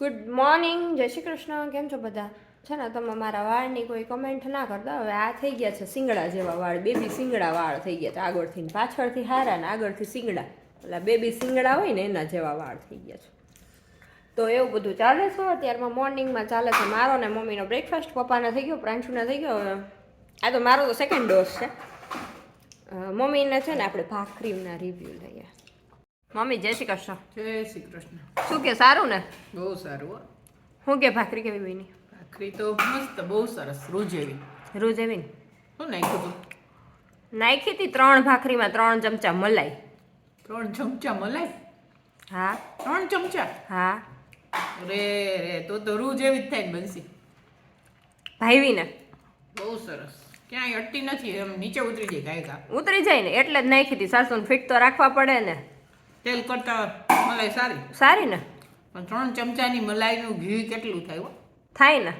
Good morning જય શ્રી કૃષ્ણ. કેમ છો બધા? છે ને, તમે મારા વાળની કોઈ કમેન્ટ ના કરતા હવે આ થઈ ગયા છે સિંગડા જેવા વાળ. બેબી સિંગડા વાળ થઈ ગયા છે. આગળથી પાછળથી હારા ને આગળથી સિંગડા. એટલે બેબી સિંગડા હોય ને, એના જેવા વાળ થઈ ગયા છે. તો એવું બધું ચાલે છે અત્યારમાં? મોર્નિંગમાં ચાલે છે મારો ને મમ્મીનો બ્રેકફાસ્ટ પપ્પાને થઈ ગયો, પ્રાંશુને થઈ ગયો? આ તો મારો તો સેકન્ડ ડોઝ છે. મમ્મીને છે ને આપણે ભાખરીના રિવ્યૂ લઈએ. મમ્મી જય શ્રી કૃષ્ણ. જય શ્રી કૃષ્ણ. શું કે સારું ને? બહુ સારું હો. શું કે ભાખરી કેવી બની? ભાખરી તો મસ્ત બહુ સરસ રોજ એવી. રોજ એવી શું નાખ્યું તું? નાખી હતી ત્રણ ભાખરીમાં ત્રણ ચમચા મલાઈ. ત્રણ ચમચા મલાઈ? હા. ત્રણ ચમચા? હા. રે રે તો તો રૂ જેવી જ થાય ને બંસી ભાઈવીને બહુ સરસ. ક્યાંય અટતી નથી એમ નીચે ઉતરી જાય ગાયકા ઉતરી જાય ને એટલે જ નાખી હતી. સાસુને ફિટ તો રાખવા પડે ને. તેલ કરતા મલાઈ સારી. સારી ને? પણ ત્રણ ચમચાની મલાઈનું ઘી કેટલું થાય હો? થાય ને?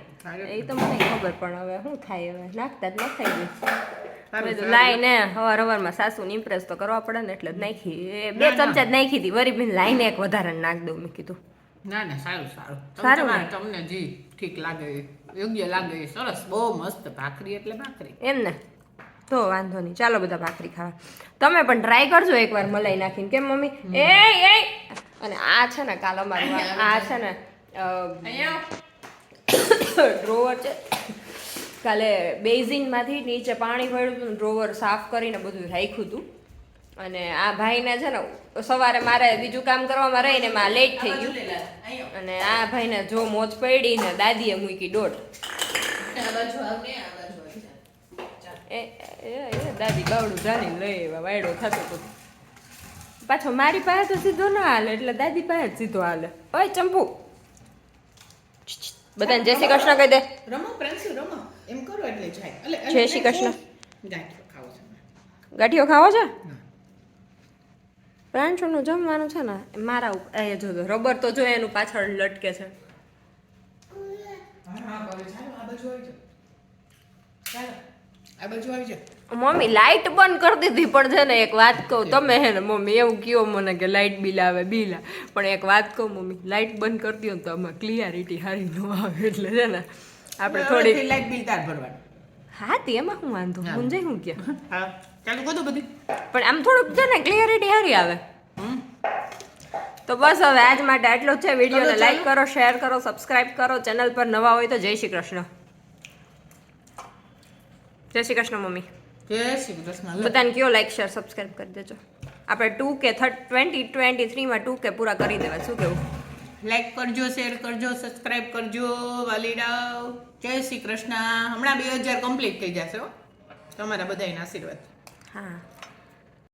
એ તો મને ખબર પણ હવે શું થાય હવે? નાખતા જ નખાઈ ગયું. લાઈને હવાર હવારમાં સાસુને ઇમ્પ્રેસ તો કરવા પડે ને એટલે જ નાખી. બે ના, ના. ચમચા જ નાખી હતી. વરી બેન લાઈને એક વધારે નાખ દઉં મેં કીધું. ના ના સારું સારું. સારું તમને જી ઠીક લાગે યોગ્ય લાગે સરસ બહુ મસ્ત ભાખરી એટલે ભાખરી. એમ ને? તો વાંધો નહીં. ચાલો બધા ભાખરી ખાવા. તમે પણ ટ્રાય કરજો એકવાર મલાઈ નાખીને. કેમ મમ્મી? એ એ! અને આ છે ને કાલ અમારું આ- છે ને ડ્રોવર છે. કાલે બેઝિનમાંથી નીચે પાણી ભર્યું હતું ડ્રોવર સાફ કરીને બધું રાખ્યું હતું. અને આ ભાઈને છે ને સવારે મારે બીજું કામ કરવામાં રહીને માં લેટ થઈ ગયું. અને આ ભાઈને જો મોજ પડી ને દાદીએ મૂકી દોઢ. એ એ દાદી બાવડું જાણી લઈ એવા વાયડો થતો હતો પાછો મારી પાસે તો સીધો ના હાલે એટલે દાદી પાસે જ સીધો હાલે. ઓય ચંપુ. બધાને જય શ્રી કૃષ્ણ કહી દે. રમો પ્રેન્સુ રમો. એમ કરો એટલે જાય. એટલે જય શ્રી કૃષ્ણ. ગાંઠિયો ખાવો છે. ગાંઠિયો ખાવો છે? પ્રાંશુનું જમવાનું છે ને મારા ઉપર એ જો રબર તો જો એનું પાછળ લટકે છે. હા હા હવે ચાલો. આ બાજુ આવી મમ્મી લાઇટ બંધ કરી દીધી પણ છે ને એક વાત કહું તમે હે ને મમ્મી એવું કયો મને કે લાઇટ બિલ આવે બિલ પણ એક વાત કહું મમ્મી લાઈટ બંધ કરતી હોય ને તો આમાં ક્લિયરિટી સારી ન આવે એટલે છે ને આપણે થોડી લાઈટ બિલ તાર ભરવાનું. હા તે એમાં હું વાંધો? હા. હું જઈ હું કે હા ચાલુ કરો બધી. પણ આમ થોડુંક છે ને ક્લિયરિટી સારી આવે. તો બસ હવે આજ માટે આટલો જ છે. વિડીયોને લાઈક કરો શેર કરો સબસ્ક્રાઇબ કરો. ચેનલ પર નવા હોય તો જય શ્રી કૃષ્ણ. જય શ્રી કૃષ્ણ મમ્મી. જય શ્રી કૃષ્ણ બધાને કયો લાઈક શેર સબસ્ક્રાઇબ કરી દેજો. આપણે ટુ કે થર્ટ ટ્વેન્ટી ટ્વેન્ટી થ્રીમાં ટુ કે પૂરા કરી દેવા શું કેવું? લાઈક કરજો શેર કરજો સબસ્ક્રાઇબ કરજો વાલીડાવ. જય શ્રી કૃષ્ણ. હમણાં બે હજાર કમ્પ્લીટ થઈ જશે હો. તમારા બધાના આશીર્વાદ. હા.